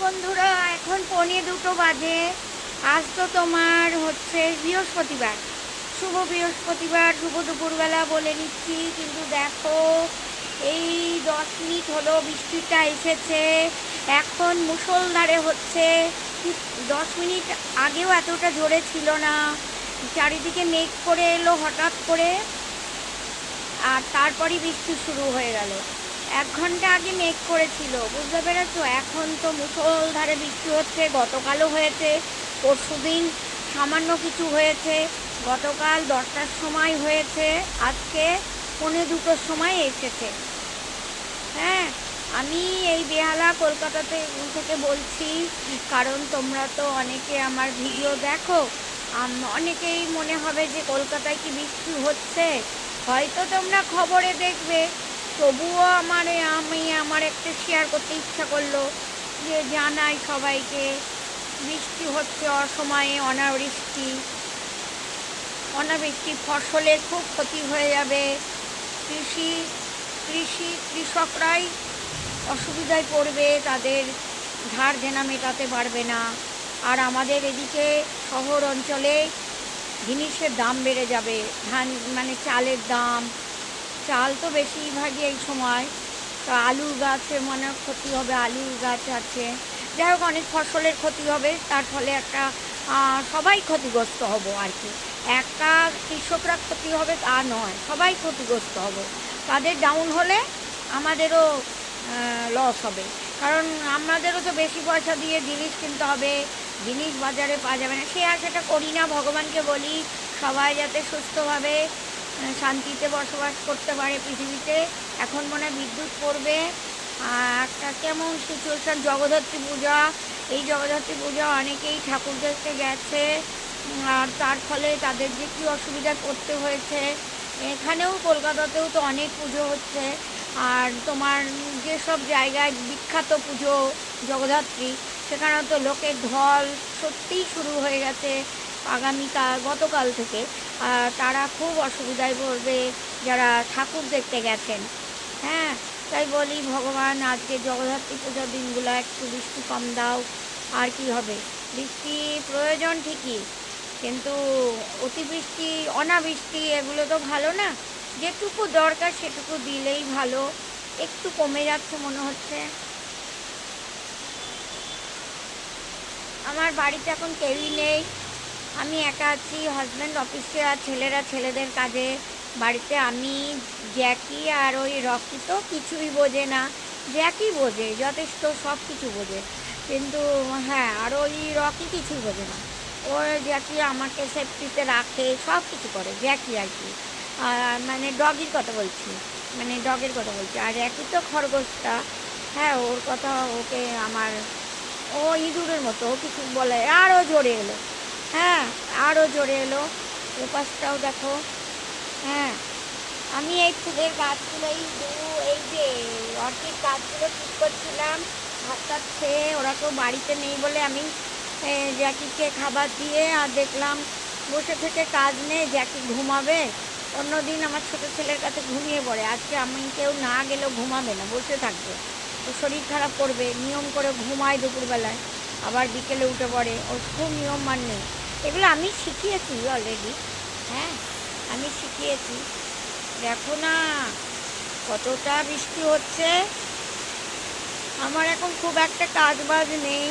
বন্ধুরা, এখন পৌনে দুটো বাজে। আজ তো তোমার হচ্ছে বৃহস্পতিবার। শুভ বৃহস্পতিবার, শুভ দুপুরবেলা বলে নিচ্ছি। কিন্তু দেখো, এই দশ মিনিট হলো বৃষ্টিটা এসেছে। এখন মুষলধারে হচ্ছে দশ মিনিট আগেও এতটা জোরে ছিল না। চারিদিকে মেঘ করে এলো হঠাৎ করে। আর তারপরই বৃষ্টি শুরু হয়ে গেল। এক ঘণ্টা আগে মেঘ করেছিল। বুঝতে পেরেছ? এখন তো মুষলধারে বৃষ্টি হচ্ছে, গতকালও হয়েছে পরশু দিন সামান্য কিছু হয়েছে, গতকাল দশটার সময় হয়েছে, আজকে পৌনে দুটোর সময় এসেছে। হ্যাঁ আমি এই বেহালা কলকাতাতে থেকে বলছি, কারণ তোমরা তো অনেকে আমার ভিডিও দেখো অনেকেই মনে হবে যে কলকাতায় কি বৃষ্টি হচ্ছে। হয়তো তোমরা খবরে দেখবে। তবুও আমার, আমি আমার একটা শেয়ার করতে ইচ্ছা করল যে জানাই সবাইকে। বৃষ্টি হচ্ছে অসময়ে, অনাবৃষ্টি। অনাবৃষ্টি ফসলের খুব ক্ষতি হয়ে যাবে। কৃষি কৃষি কৃষকরাই অসুবিধায় পড়বে, তাদের ধার দেনা মেটাতে পারবে না। আর আমাদের এদিকে শহর অঞ্চলে জিনিসের দাম বেড়ে যাবে। ধান মানে চালের দাম চাল তো বেশিরভাগই এই সময়। তো আলুর গাছে মনে ক্ষতি হবে, আলুর গাছ আছে। যাই হোক, অনেক ফসলের ক্ষতি হবে, তার ফলে একটা সবাই ক্ষতিগ্রস্ত হব আর কি। একটা কৃষকরা ক্ষতি হবে তা নয়, সবাই ক্ষতিগ্রস্ত হব। তাদের ডাউন হলে আমাদেরও লস হবে। কারণ আমাদেরও তো বেশি পয়সা দিয়ে জিনিস কিনতে হবে, জিনিস বাজারে পাওয়া যাবে না। সে আশাটা করি না, ভগবানকে বলি, সবাই যাতে সুস্থভাবে শান্তিতে বসবাস করতে পারে পৃথিবীতে। এখন মনে বিদ্যুৎ পড়বে। একটা কেমন সিচুয়েশান জগদ্ধাত্রী পূজা। এই জগদ্ধাত্রী পূজা অনেকেই ঠাকুর দেখতে গেছে। আর তার ফলে তাদের যে কী অসুবিধা করতে হয়েছে, এখানেও কলকাতাতেও তো অনেক পুজো হচ্ছে। আর তোমার যেসব জায়গায় বিখ্যাত পুজো জগদ্ধাত্রী সেখানে তো লোকের ঢল সত্যিই শুরু হয়ে গেছে আগামীকাল, গতকাল থেকে। তারা খুব অসুবিধায় পড়বে যারা ঠাকুর দেখতে গেছেন। হ্যাঁ তাই বলি, ভগবান, আজকে জগদ্ধাত্রী পূজার দিনগুলো একটু বৃষ্টি কম দাও, আর কি হবে? বৃষ্টি প্রয়োজন ঠিকই, কিন্তু অতিবৃষ্টি, অনাবৃষ্টি, এগুলো তো ভালো না। যেটুকু দরকার সেটুকু দিলেই ভালো। একটু কমে যাচ্ছে মনে হচ্ছে। আমার বাড়িতে এখন কেউই নেই। আমি একা আছি হাজব্যান্ড অফিসে আর ছেলেরা ছেলেদের কাজে। বাড়িতে আমি, জ্যাকি আর ওই রকি তো কিছুই বোঝে না। জ্যাকি বোঝে, যথেষ্ট সব কিছু বোঝে। কিন্তু হ্যাঁ আর ওই রকি কিছুই বোঝে না। ও জ্যাকি আমাকে সেফটিতে রাখে, সব কিছু করে, জ্যাকি আর কি। মানে ডগির কথা বলছি মানে ডগের কথা বলছি। আর একই তো খরগোশটা। হ্যাঁ ওর কথা ওকে আমার, ও ইঁদুরের মতো কিছু বলে, আরও জোরে এলো। হ্যাঁ আরও জোরে এলো। এ পাশটাও দেখো। হ্যাঁ আমি এই ফুলের গাছগুলো এই এই যে অর্কিড গাছগুলো ঠিক করছিলাম। ভাত টাত খেয়ে ওরা তো বাড়িতে নেই বলে আমি জ্যাকিকে খাবার দিয়ে আর দেখলাম বসে থেকে কাজ নেই, জ্যাকি ঘুমাবে। অন্যদিন আমার ছোটো ছেলের কাছে ঘুমিয়ে পড়ে। আজকে আমি কেউ না গেলেও ঘুমাবে না, বসে থাকবে। তো শরীর খারাপ করবে, নিয়ম করে ঘুমায় দুপুরবেলায়। আবার বিকেলে উঠে পড়ে, ওর খুব নিয়ম মানে এগুলো আমি শিখিয়েছি অলরেডি হ্যাঁ আমি শিখিয়েছি। দেখো না, কতটা বৃষ্টি হচ্ছে। আমার এখন খুব একটা কাজ বাজ নেই।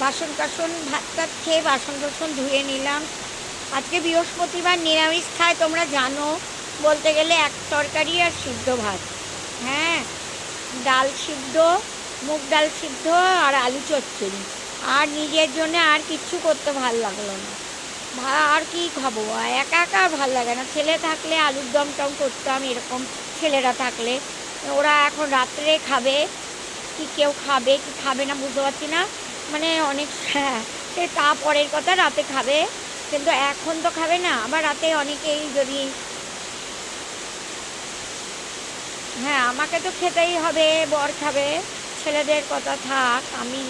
বাসন টাসন ভাত টাত খেয়ে বাসন টাসন ধুয়ে নিলাম। আজকে বৃহস্পতিবার নিরামিষ খায়, তোমরা জানো, বলতে গেলে এক তরকারি আর সিদ্ধ ভাত। হ্যাঁ ডাল সিদ্ধ মুগ ডাল সিদ্ধ আর আলু চচ্চড়ি। আর নিজের জন্য আর কিচ্ছু করতে ভালো লাগল না। আর কি খাব? একা একা আর ভালো লাগে না। ছেলে থাকলে আলুর দম টম করতাম, এরকম ছেলেরা থাকলে। ওরা এখন রাত্রে খাবে, কি কেউ খাবে, কি খাবে না বুঝতে পারছি না। মানে অনেক হ্যাঁ সে তা পরের কথা, রাতে খাবে। কিন্তু এখন তো খাবে না। আবার রাতে অনেকেই যদি হ্যাঁ আমাকে তো খেতেই হবে, বর খাবে। ছেলেদের কথা থাক, আমি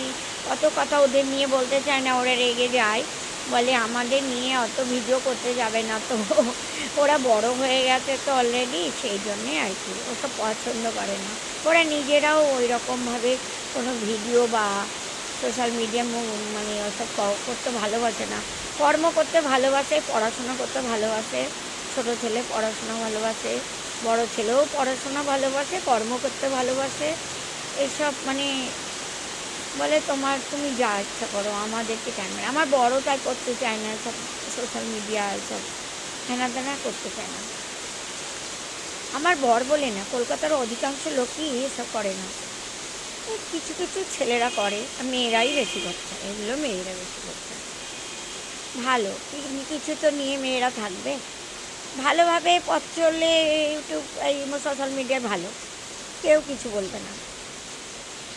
অত কথা ওদের নিয়ে বলতে চাই না, ওরা রেগে যায়। বলে, আমাদের নিয়ে অত ভিডিও করতে যাবে না তো। ওরা বড় হয়ে গেছে তো অলরেডি সেই জন্যে আর কি ওসব পছন্দ করে না। ওরা নিজেরাও ওই রকমভাবে কোনো ভিডিও বা সোশ্যাল মিডিয়া মানে ওসব করতে ভালোবাসে না। কর্ম করতে ভালোবাসে, পড়াশোনা করতে ভালোবাসে, ছোটো ছেলে পড়াশোনা ভালোবাসে, বড় ছেলেও পড়াশোনা ভালোবাসে, কর্ম করতে ভালোবাসে। এসব মানে বলে তোমার তুমি যা ইচ্ছা করো, আমাদেরকে কেন আমার বড় তাই করতে চায় না, সব সোশ্যাল মিডিয়া সব হেনা তেনা করতে চায় না। আমার বর বলে না, কলকাতার অধিকাংশ লোকই এসব করে না। কিছু কিছু ছেলেরা করে মেয়েরাই বেশি করছে, এগুলো মেয়েরা বেশি করছে। ভালো কিছু তো নিয়ে মেয়েরা থাকবে। ভালোভাবে পথ চললে ইউটিউব এই সোশ্যাল মিডিয়ায় ভালো। কেউ কিছু বলবে না।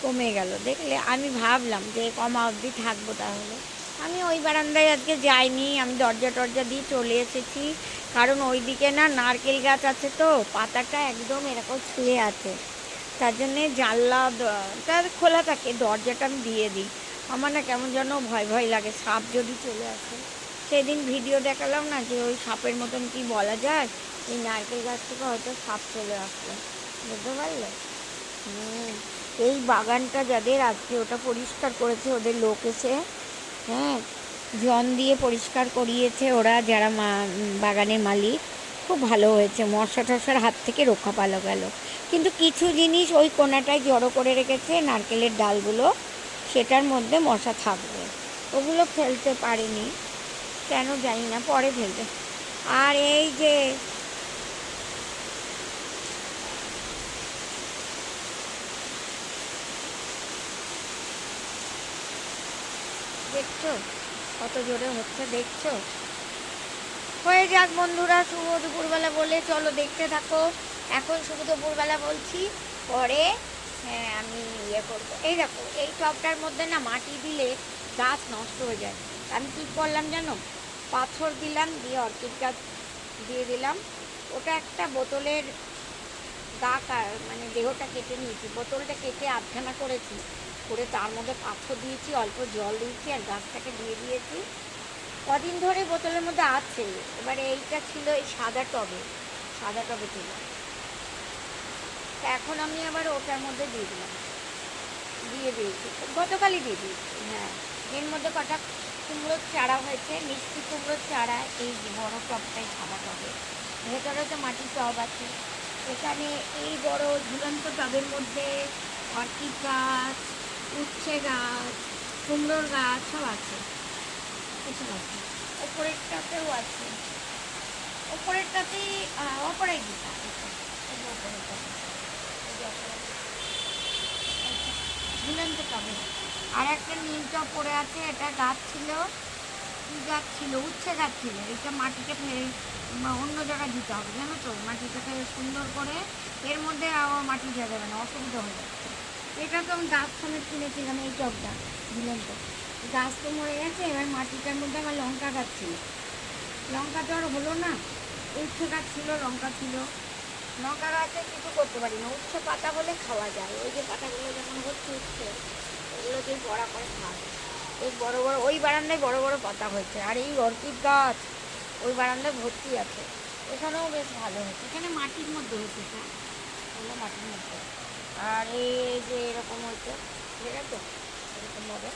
কমে গেল। দেখলে আমি ভাবলাম যে কমা অবধি থাকব তাহলে। আমি ওই বারান্দায় আজকে যাইনি, আমি দরজা টরজা দিয়ে চলে এসেছি। কারণ ওইদিকে না নারকেল গাছ আছে তো, পাতাটা একদম এরকম ছুঁয়ে আছে। তার জন্যে জানলা টা খোলা থাকে, দরজাটা আমি দিয়ে দিই। আমার না কেমন যেন ভয় ভয় লাগে, সাপ যদি চলে আসে। সেদিন ভিডিও দেখালাম না যে ওই সাপের মতন কি বলা যায়? এই নারকেল গাছ থেকে হয়তো সাপ চলে আসলো। বুঝতে পারলে? হুম। এই বাগানটা যাদের আজকে ওটা পরিষ্কার করেছে, ওদের লোক এসে হ্যাঁ জন দিয়ে পরিষ্কার করিয়েছে ওরা যারা মা, বাগানের মালিক। খুব ভালো হয়েছে, মশা টশার হাত থেকে রক্ষা পালো গেল। কিন্তু কিছু জিনিস ওই কোনাটায় জড়ো করে রেখেছে নারকেলের ডালগুলো, সেটার মধ্যে মশা থাকবে। ওগুলো ফেলতে পারেনি, কেন জানি না, পরে ফেলবে। আর এই যে দেখছ? কত জোরে হচ্ছে, দেখছ? হয়ে যাক বন্ধুরা, শুভ দুপুরবেলা বলে চলো দেখতে থাকো। এখন শুভ দুপুরবেলা বলছি, পরে হ্যাঁ আমি ইয়ে করব। এই দেখো, এই টপটার মধ্যে না মাটি দিলে গাছ নষ্ট হয়ে যায়। আমি কী করলাম জানো? পাথর দিলাম, দিয়ে অর্কিড গাছ দিয়ে দিলাম। ওটা একটা বোতলের গা মানে দেহটা কেটে নিয়েছি। বোতলটা কেটে আধখানা করেছি। করে তার মধ্যে পাথর দিয়েছি, অল্প জল দিয়েছি আর গাছটাকে দিয়ে দিয়েছি। কদিন ধরে বোতলের মধ্যে আছে। এবারে এইটা ছিল এই সাদা টবে সাদা টবে ছিল এখন আমি আবার ওটার মধ্যে দিয়ে দিলাম। দিয়ে দিয়েছি। গতকালই দিয়ে দিয়েছি হ্যাঁ। এর মধ্যে কটা কুমড়োর চারা হয়েছে, মিষ্টি কুমড়োর চারা, এই বড় টবটাই সাদা টবে। ভেতরে তো মাটির টব আছে। এখানে এই বড় ঝুলন্ত টবের মধ্যে অর্কিড গাছ উচ্ছে গাছ, কুমড়োর গাছ, সব আছে। এসব আছে। ওপরেরটাতেও আছে। আর একটা নীল টব পড়ে আছে, এটা গাছ ছিল। কি গাছ ছিল? উচ্ছে গাছ ছিল। এটা মাটিতে ফেলে অন্য জায়গায় দিতে হবে। জানো তো, মাটিটাকে সুন্দর করে, এর মধ্যে আবার মাটি দেওয়া যাবে না, অসুবিধা হয়ে যাচ্ছে। এটা তো আমি গাছ সমেত কিনেছিলাম, এই টবটা ঝুলন্ত গাছ তো মরে গেছে, এবার মাটিটার মধ্যে আমার লঙ্কা গাছ ছিল। লঙ্কা তো আর হলো না উচ্ছে গাছ ছিল, লঙ্কা ছিল। লঙ্কা গাছে কিছু করতে পারি না উচ্ছে পাতা হলে খাওয়া যায়, ওই যে পাতাগুলো যেমন হচ্ছে উচ্ছে ওগুলো দিয়ে বড়া করে খাওয়া এই বড় বড়, ওই বারান্দায় বড় বড় পাতা হয়েছে, আর এই অর্কিড গাছ, ওই বারান্দায় ভর্তি আছে। এখানেও বেশ ভালো হয়েছে, এখানে মাটির মধ্যে হয়েছে হ্যাঁ। মাটির মধ্যে আর এই যে এরকম হয়েছে ঠিক আছে? এরকম হবে।